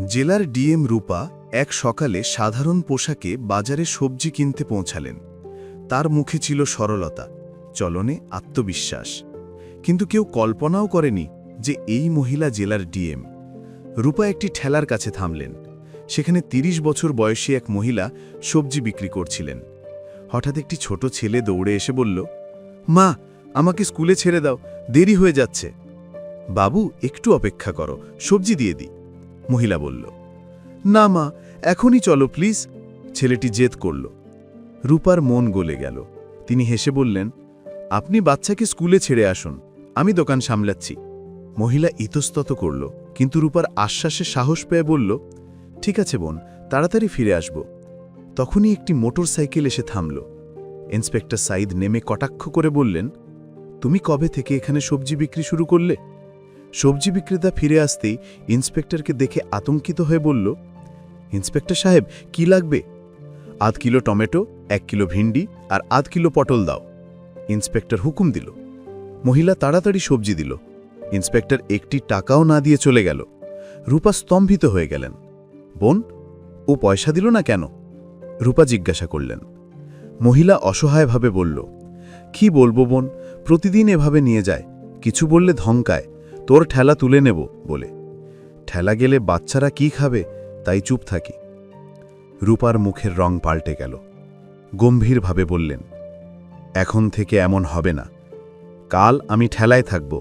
জেলার ডিএম রূপা এক সকালে সাধারণ পোশাকে বাজারে সবজি কিনতে পৌঁছালেন। তার মুখে ছিল সরলতা, চলনে আত্মবিশ্বাস। কিন্তু কেউ কল্পনাও করেনি যে এই মহিলা জেলার ডিএম। রূপা একটি ঠেলার কাছে থামলেন। সেখানে ৩০ বছর বয়সী এক মহিলা সবজি বিক্রি করছিলেন। হঠাৎ একটি ছোট ছেলে দৌড়ে এসে বলল, মা, আমাকে স্কুলে ছেড়ে দাও, দেরি হয়ে যাচ্ছে। বাবু, একটু অপেক্ষা করো, সবজি দিয়ে দিই। মহিলা বলল, না মা, এখনই চলো প্লিজ। ছেলেটি জেদ করল। রূপার মন গলে গেল। তিনি হেসে বললেন, আপনি বাচ্চাকে স্কুলে ছেড়ে আসুন, আমি দোকান সামলাচ্ছি। মহিলা ইতস্তত করল, কিন্তু রূপার আশ্বাসে সাহস পেয়ে বলল, ঠিক আছে বোন, তাড়াতাড়ি ফিরে আসব। তখনই একটি মোটর সাইকেল এসে থামল। ইন্সপেক্টর সাইদ নেমে কটাক্ষ করে বললেন, তুমি কবে থেকে এখানে সবজি বিক্রি শুরু করলে? সবজি বিক্রেতা ফিরে আসতেই ইন্সপেক্টরকে দেখে আতঙ্কিত হয়ে বলল, ইন্সপেক্টর সাহেব, কি লাগবে? আধ কিলো টমেটো, এক কিলো ভিন্ডি আর আধ কিলো পটল দাও। ইন্সপেক্টর হুকুম দিল। মহিলা তাড়াতাড়ি সবজি দিল। ইন্সপেক্টর একটি টাকাও না দিয়ে চলে গেল। রূপা স্তম্ভিত হয়ে গেলেন। বোন, ও পয়সা দিল না কেন? রূপা জিজ্ঞাসা করলেন। মহিলা অসহায়ভাবে বলল, কি বলব বোন, প্রতিদিন এভাবে নিয়ে যায়, কিছু বললে ধমকায় তোর ঠেলা তুলে নেব বলে। ঠেলা গেলে বাচ্চারা কি খাবে তাই চুপ থাকি। রূপার মুখের রং পাল্টে গেল। গম্ভীরভাবে বললেন, এখন থেকে এমন হবে না। কাল আমি ঠেলায় থাকব।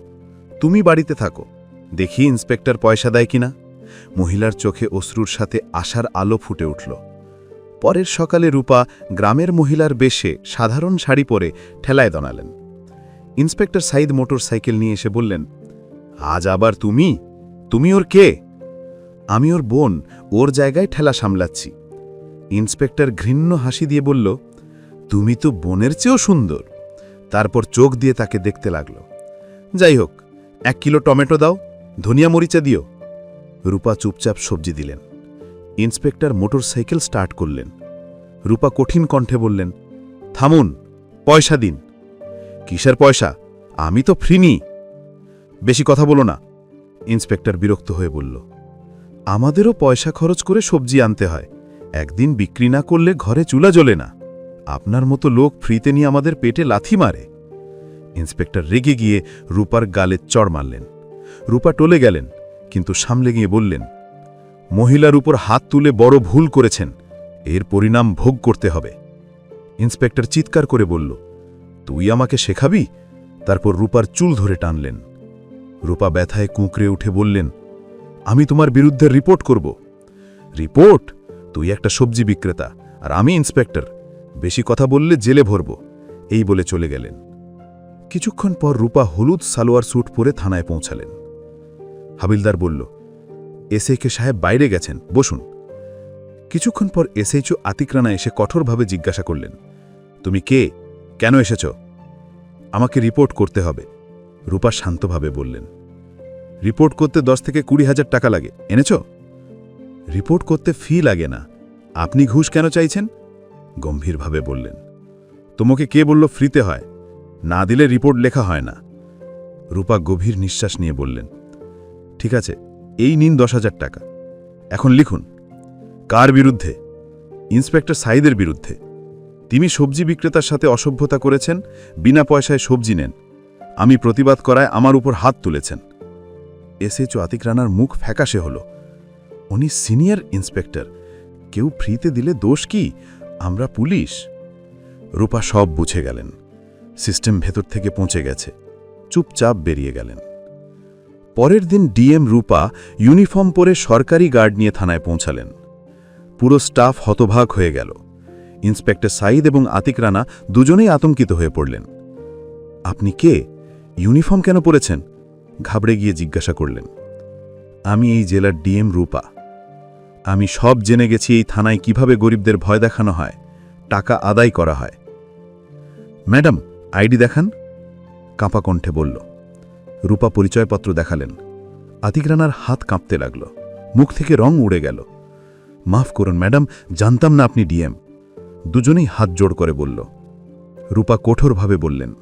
তুমি বাড়িতে থাকো। দেখি ইন্সপেক্টর পয়সা দেয় কিনা? মহিলার চোখে অশ্রুর সাথে আশার আলো ফুটে উঠল। পরের সকালে রূপা গ্রামের মহিলার বেশে সাধারণ শাড়ি পরে ঠেলায় দনালেন। ইন্সপেক্টর সাইদ মোটর সাইকেল নিয়ে এসে বললেন আজ আবার তুমি? তুমি ওর কে? আমি ওর বোন, ওর জায়গায় ঠেলা সামলাচ্ছি। ইন্সপেক্টর ঘৃণ্য হাসি দিয়ে বলল, তুমি তো বোনের চেয়েও সুন্দর। তারপর চোখ দিয়ে তাকে দেখতে লাগল। যাই হোক, এক কিলো টমেটো দাও, ধনিয়া মরিচা দিও। রূপা চুপচাপ সবজি দিলেন। ইন্সপেক্টর মোটর সাইকেল স্টার্ট করলেন। রূপা কঠিন কণ্ঠে বললেন, থামুন, পয়সা দিন। কিসের পয়সা? আমি তো ফ্রি নি। বেশি কথা বলো না। ইন্সপেক্টর বিরক্ত হয়ে বলল, আমাদেরও পয়সা খরচ করে সবজি আনতে হয়। একদিন বিক্রি না করলে ঘরে চুলা জ্বলে না। আপনার মতো লোক ফ্রিতে নিয়ে আমাদের পেটে লাথি মারে। ইন্সপেক্টর রেগে গিয়ে রূপার গালে চড় মারলেন। রূপা টলে গেলেন, কিন্তু সামলে গিয়ে বললেন, মহিলার উপর হাত তুলে বড় ভুল করেছেন। এর পরিণাম ভোগ করতে হবে। ইন্সপেক্টর চিৎকার করে বলল, তুই আমাকে শেখাবি? তারপর রূপার চুল ধরে টানলেন। রূপা ব্যথায় কুঁকড়ে উঠে বললেন, আমি তোমার বিরুদ্ধে রিপোর্ট করব। রিপোর্ট? তুই একটা সবজি বিক্রেতা, আর আমি ইন্সপেক্টর। বেশি কথা বললে জেলে ভরব। এই বলে চলে গেলেন। কিছুক্ষণ পর রূপা হলুদ সালোয়ার স্যুট পরে থানায় পৌঁছালেন। হাবিলদার বলল এসএকে সাহেব বাইরে গেছেন, বসুন। কিছুক্ষণ পর এসএইচও আতিকরানা এসে কঠোরভাবে জিজ্ঞাসা করলেন, তুমি কে? কেন এসেছ? আমাকে রিপোর্ট করতে হবে। রূপা শান্তভাবে বললেন, রিপোর্ট করতে দশ থেকে কুড়ি হাজার টাকা লাগে, এনেছ? রিপোর্ট করতে ফি লাগে না, আপনি ঘুষ কেন চাইছেন? গম্ভীরভাবে বললেন, তোমাকে কে বলল ফ্রিতে হয়? না দিলে রিপোর্ট লেখা হয় না। রূপা গভীর নিঃশ্বাস নিয়ে বললেন, ঠিক আছে, এই নিন দশ হাজার টাকা। এখন লিখুন, কার বিরুদ্ধে? ইন্সপেক্টর সাইদের বিরুদ্ধে। তিনি সবজি বিক্রেতার সাথে অসভ্যতা করেছেন, বিনা পয়সায় সবজি নেন। আমি প্রতিবাদ করায় আমার উপর হাত তুলেছেন। এসএচও আতিক রানার মুখ ফ্যাকাশে হল। উনি সিনিয়র ইন্সপেক্টর। কেউ ফ্রিতে দিলে দোষ কি? আমরা পুলিশ। রূপা সব বুঝে গেলেন। সিস্টেম ভেতর থেকে পৌঁছে গেছে। চুপচাপ বেরিয়ে গেলেন। পরের দিন ডিএম রূপা ইউনিফর্ম পরে সরকারি গার্ড নিয়ে থানায় পৌঁছালেন। পুরো স্টাফ হতভাগ হয়ে গেল। ইন্সপেক্টর সাইদ এবং আতিক রানা দুজনেই আতঙ্কিত হয়ে পড়লেন। আপনি কে? ইউনিফর্ম কেন পরেছেন? ঘাবড়ে গিয়ে জিজ্ঞাসা করলেন। আমি এই জেলার ডিএম রূপা। আমি সব জেনে গেছি এই থানায় কীভাবে গরিবদের ভয় দেখানো হয়, টাকা আদায় করা হয়। ম্যাডাম, আইডি দেখান। কাঁপা কণ্ঠে বলল। রূপা পরিচয়পত্র দেখালেন। আতিক রানার হাত কাঁপতে লাগল। মুখ থেকে রং উড়ে গেল। মাফ করুন ম্যাডাম, জানতাম না আপনি ডিএম। দুজনেই হাত জোড় করে বলল। রূপা কঠোরভাবে বললেন।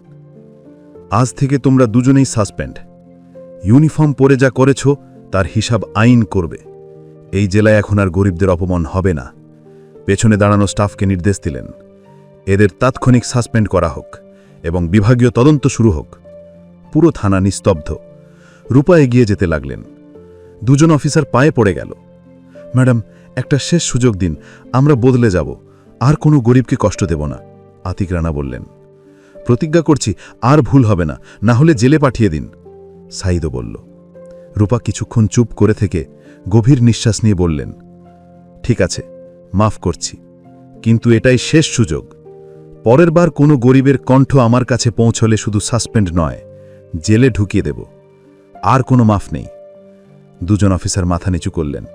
আজ থেকে তোমরা দুজনেই সাসপেন্ড ইউনিফর্ম পরে যা করেছ, তার হিসাব আইন করবে। এই জেলায় এখন আর গরিবদের অপমান হবে না। পেছনে দাঁড়ানো স্টাফকে নির্দেশ দিলেন। এদের তাৎক্ষণিক সাসপেন্ড করা হোক এবং বিভাগীয় তদন্ত শুরু হোক। পুরো থানা নিস্তব্ধ। রূপা এগিয়ে যেতে লাগলেন। দুজন অফিসার পায়ে পড়ে গেল। ম্যাডাম, একটা শেষ সুযোগ দিন। আমরা বদলে যাব। আর কোনো গরিবকে কষ্ট দেব না, আতিক রানা বললেন। প্রতিজ্ঞা করছি, আর ভুল হবে না না হলে জেলে পাঠিয়ে দিন। সাইদও বলল। রূপা কিছুক্ষণ চুপ করে থেকে গভীর নিঃশ্বাস নিয়ে বললেন, ঠিক আছে, মাফ করছি, কিন্তু এটাই শেষ সুযোগ। পরের বার কোনো গরিবের কণ্ঠ আমার কাছে পৌঁছলে শুধু সাসপেন্ড নয়, জেলে ঢুকিয়ে দেব। আর কোনো মাফ নেই। দুজন অফিসার মাথা নিচু করলেন।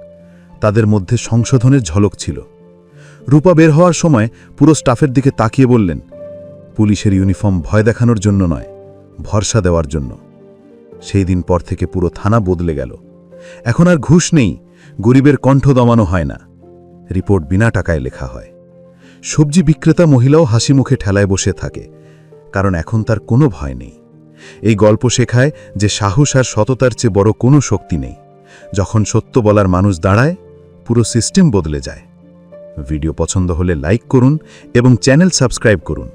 তাদের মধ্যে সংশোধনের ঝলক ছিল। রূপা বের হওয়ার সময় পুরো স্টাফের দিকে তাকিয়ে বললেন পুলিশের ইউনিফর্ম ভয় দেখানোর জন্য নয়, ভরসা দেওয়ার জন্য। সেই দিন পর থেকে পুরো থানা বদলে গেল। এখন আর ঘুষ নেই, গরিবের কণ্ঠ দমানো হয় না। রিপোর্ট বিনা টাকায় লেখা হয়। সবজি বিক্রেতা মহিলাও হাসি মুখে ঠেলায় বসে থাকে, কারণ এখন তার কোনো ভয় নেই। এই গল্প শেখায় যে সাহস আর সততার চেয়ে বড় কোনো শক্তি নেই। যখন সত্য বলার মানুষ দাঁড়ায়, পুরো সিস্টেম বদলে যায়। ভিডিও পছন্দ হলে লাইক করুন এবং চ্যানেল সাবস্ক্রাইব করুন।